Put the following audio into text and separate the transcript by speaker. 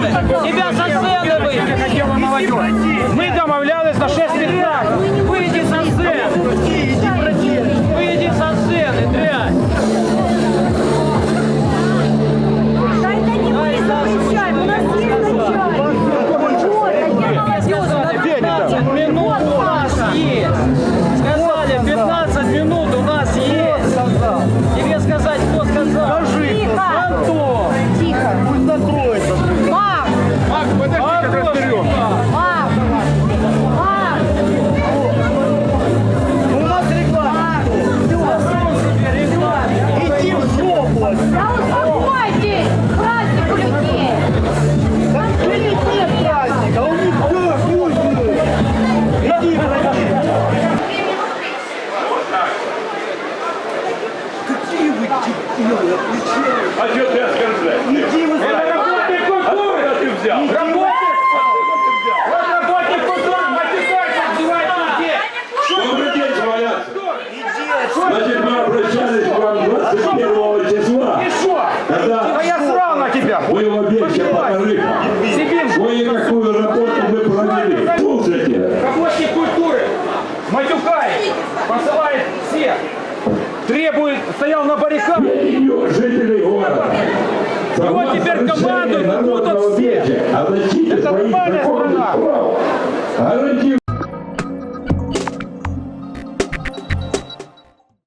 Speaker 1: Тебя за сцены выйдет. А что ты оскорбляешь?
Speaker 2: Иди вы
Speaker 1: Это работник культуры! Откуда ты взял?
Speaker 2: Работник! Вот работник культуры, математика, обзывает людей!
Speaker 3: Добрый день, Значит, мы обращались к вам 21 числа, когда
Speaker 2: Да я срал на тебя!
Speaker 3: вы его бейте по тарифам.
Speaker 2: Сидим!
Speaker 3: Кое-какую работу мы провели.
Speaker 2: Стоял на баррикаде.
Speaker 3: ее жителей города.
Speaker 2: вот теперь командуют, будут все. Это нормальная страна.